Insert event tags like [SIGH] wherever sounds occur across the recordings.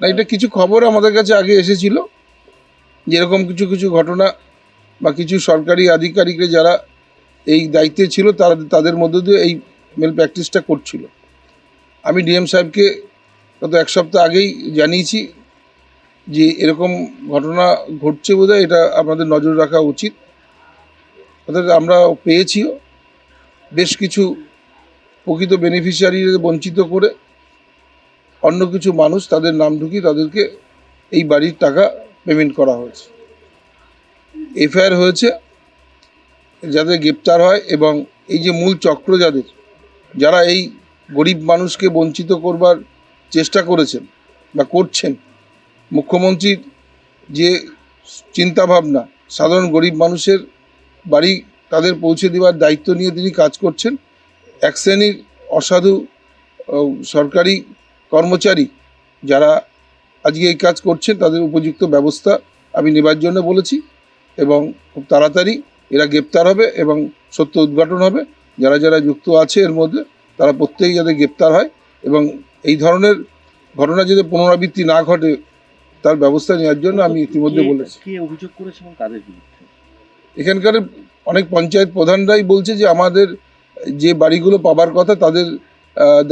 না, এটা কিছু খবর আমাদের কাছে আগে এসেছিল, যেরকম কিছু কিছু ঘটনা বা কিছু সরকারি আধিকারিকরা যারা এই দায়িত্বে ছিল, তারা, তাদের মধ্যে দিয়ে এই মেল প্র্যাকটিসটা করছিল। আমি ডিএম সাহেবকে গত এক সপ্তাহ আগেই জানিয়েছি যে, এরকম ঘটনা ঘটছে বোধহয়, এটা আমাদের নজর রাখা উচিত। অর্থাৎ আমরা পেয়েছিও। বেশ কিছু প্রকৃত বেনিফিশিয়ারিদের বঞ্চিত করে অন্য কিছু মানুষ তাদের নাম ঢুকিয়ে তাদেরকে এই বাড়ির টাকা পেমেন্ট করা হয়েছে। এফআইআর হয়েছে, যাদের গ্রেপ্তার হয় এবং এই যে মূল চক্র যাদের, যারা এই গরিব মানুষকে বঞ্চিত করবার চেষ্টা করেছেন বা করছেন, মুখ্যমন্ত্রীর যে চিন্তাভাবনা, সাধারণ গরিব মানুষের বাড়ি তাদের পৌঁছে দেওয়ার দায়িত্ব নিয়ে তিনি কাজ করছেন। এক শ্রেণির অসাধু সরকারি কর্মচারী যারা আজকে এই কাজ করছেন তাদের উপযুক্ত ব্যবস্থা আমি নেবার জন্য বলেছি এবং খুব তাড়াতাড়ি এরা গ্রেপ্তার হবে এবং সত্য উদ্ঘাটন হবে। যারা যারা যুক্ত আছে এর মধ্যে তারা প্রত্যেকেই যাতে গ্রেপ্তার হয় এবং এই ধরনের ঘটনা যদি পুনরাবৃত্তি না ঘটে তার ব্যবস্থা নেওয়ার জন্য আমি ইতিমধ্যে বলেছি। অভিযোগ এখানকার অনেক পঞ্চায়েত প্রধানরাই বলছে যে আমাদের যে বাড়িগুলো পাবার কথা তাদের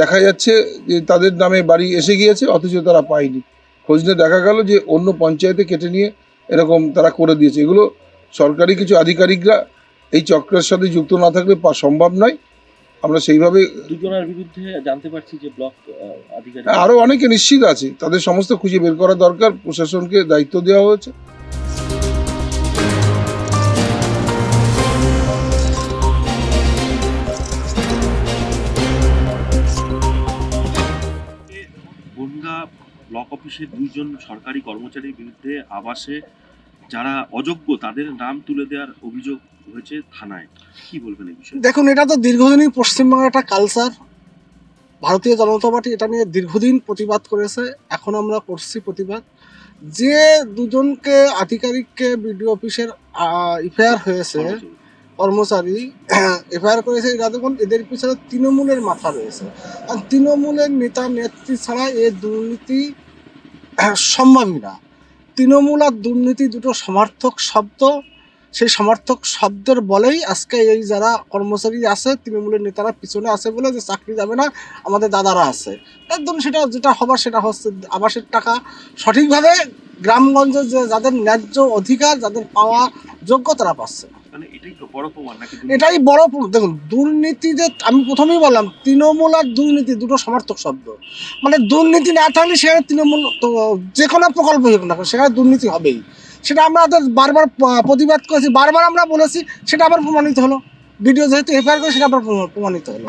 দেখা যাচ্ছে যে তাদের নামে বাড়ি এসে গিয়েছে অথচ তারা পায়নি। খোঁজ নিয়ে দেখা গেল যে অন্য পঞ্চায়েতে কেটে নিয়ে এরকম তারা করে দিয়েছে। এগুলো সরকারি কিছু আধিকারিকরা এই চক্রের সাথে যুক্ত না থাকলে সম্ভব নয়। আমরা সেইভাবে দুজনের বিরুদ্ধে জানতে পারছি যে ব্লক আধিকারিক আরও অনেকে নিশ্চিত আছে। তাদের সমস্ত খুঁজে বের করা দরকার। প্রশাসনকে দায়িত্ব দেওয়া হয়েছে। ব্লক অফিসের দুইজন সরকারি কর্মচারীর বিরুদ্ধে আবাসে যারা অযোগ্য তাদের নাম তুলে দেওয়ার অভিযোগ হয়েছে থানায়। কি বলবেন এই বিষয়ে? দেখুন এটা তো দীর্ঘদিনই পশ্চিমবঙ্গের একটা কালচার ভারতীয় জনতা পার্টি এটা নিয়ে দীর্ঘদিন প্রতিবাদ করেছে এখন আমরা করছি প্রতিবাদ। যে দুজনকে আধিকারিককে বিডিও অফিসের এফআইআর হয়েছে কর্মচারী [COUGHS] এফআইআর করেছে দেখুন এদের পিছনে তৃণমূলের মাথা রয়েছে। আর তৃণমূলের নেতা, নেত্রী ছাড়া এ দুর্নীতি [COUGHS] সম্ভবই না। তৃণমূল আর দুর্নীতি দুটো সমার্থক শব্দ। সেই সমর্থক শব্দের বলেই আজকে এই যারা কর্মচারী আছে, তৃণমূলের নেতারা পিছনে আছে বলে যে চাকরি যাবে না, আমাদের দাদারা আছে। একদম সেটা যেটা হবার সেটা হচ্ছে আবাসের টাকা। সঠিকভাবে গ্রামগঞ্জে যে যাদের ন্যায্য অধিকার যাদের পাওয়া যোগ্য তারা পাচ্ছে। মানে এটাই বড় দেখুন দুর্নীতি যে আমি প্রথমেই বললাম তৃণমূল আর দুর্নীতি দুটো সমার্থক শব্দ। মানে দুর্নীতি না থাকলে সেখানে তৃণমূল তো যে কোনো প্রকল্প হোক না সেখানে দুর্নীতি হবেই। সেটা আমরা বারবার প্রতিবাদ করেছি বারবার আমরা বলেছি সেটা আবার প্রমাণিত হলো। ভিডিও যেহেতু এফআইআর করে সেটা আবার প্রমা- প্রমাণিত হলো।